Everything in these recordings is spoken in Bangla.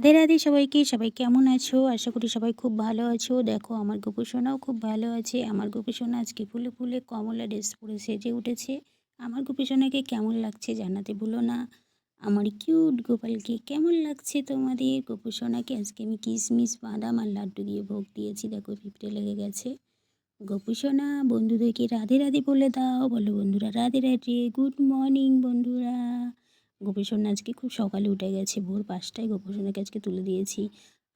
রাধে রাধে সবাইকে, সবাই কেমন আছো? আশা করি সবাই খুব ভালো আছো। দেখো, আমার গোপুসোনাও খুব ভালো আছে। আমার গোপুসোনা আজকে ফুলে ফুলে কমলা ড্রেস পরে সেজে উঠেছে। আমার গোপুসোনাকে কেমন লাগছে জানাতে ভুলো না। আমার কিউট গোপালকে কেমন লাগছে তোমাদের? গোপুসোনাকে আজকে আমি কিশমিশ বাদাম আর লাড্ডু দিয়ে ভোগ দিয়েছি। দেখো পিঁপড়ে লেগে গেছে। গোপুসোনা বন্ধুদেরকে রাধে রাধে বলে দাও। বলো বন্ধুরা, রাধে রাধে। গুড মর্নিং বন্ধুরা। গোপীসোনা আজকে খুব সকালে উঠে গেছে, ভোর পাঁচটায় গোপীসোনাকে আজকে তুলে দিয়েছি।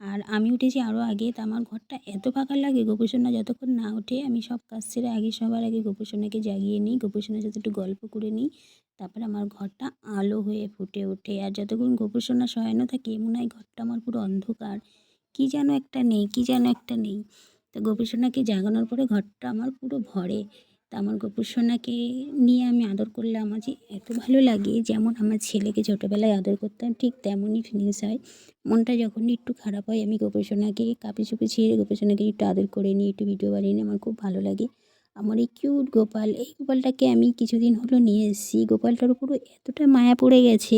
আর আমি উঠেছি আরও আগে, তা আমার ঘরটা এত ফাঁকা লাগে গোপীসোনা যতক্ষণ না ওঠে, আমি সব কাজ সেরে আগে সবার আগে গোপীসোনাকে জাগিয়ে নিই, গোপীসোনার সাথে একটু গল্প করে নিই, তারপরে আমার ঘরটা আলো হয়ে ফুটে ওঠে। আর যতক্ষণ গোপীসোনা শয়ানো থাকে, মনে হয় ঘরটা আমার পুরো অন্ধকার। কী যেন একটা নেই, কী যেন একটা নেই। তো গোপীসোনাকে জাগানোর পরে ঘরটা আমার পুরো ভরে। তা আমার গোপুসোনাকে নিয়ে আমি আদর করলে আমার যে এত ভালো লাগে যেমন আমার ছেলেকে ছোটোবেলায় আদর করতাম, ঠিক তেমনই ফিলিংস হয়। মনটা যখনই একটু খারাপ হয়, আমি গোপুসোনাকে কাপি চুপি ছেড়ে গোপুসোনাকে একটু আদর করে নিই, একটু ভিডিও বানিয়ে নিই, আমার খুব ভালো লাগে। আমার এই কিউট গোপাল, এই গোপালটাকে আমি কিছুদিন হলো নিয়ে এসেছি, গোপালটার উপরও এতটা মায়া পড়ে গেছে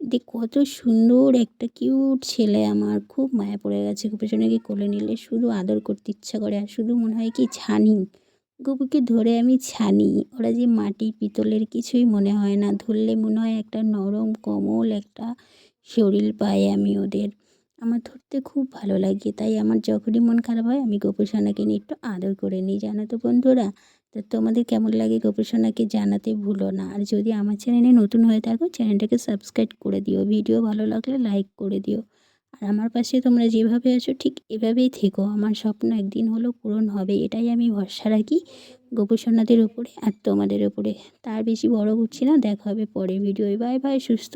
যে কত সুন্দর একটা কিউট ছেলে আমার, খুব মায়া পড়ে গেছে গোপুসোনাকে কোলে নিলে, শুধু আদর করতে ইচ্ছা করে আর শুধু মনে হয় কি, ছানি। গপুকে ধরে আমি ছানি। ওরা যে মাটি পিতলের কিছুই মনে হয় না। ধরলে মনে হয় একটা নরম, কোমল একটা শরীর পাই আমি ওদের। আমার ধরতে খুব ভালো লাগে। তাই আমার যখনই মন খারাপ হয়, আমি গোপুসোনাকে নিয়ে একটু আদর করে নিই। জানো তো বন্ধুরা, তো তোমাদের কেমন লাগে গোপুসোনাকে জানাতে ভুলো না। আর যদি আমার চ্যানেলে নতুন হয়ে থাকো, চ্যানেলটাকে সাবস্ক্রাইব করে দিও। ভিডিও ভালো লাগলে লাইক করে দিও। আর আমার পাশে তোমরা যেভাবে আছো, ঠিক এভাবেই থেকো। আমার স্বপ্ন একদিন হলো পূরণ হবে, এটাই আমি ভরসা রাখি গোপসোনাদের উপরে আর তোমাদের উপরে। তার বেশি বড় করছি না, দেখা হবে পরে ভিডিও বাই বাই, সুস্থ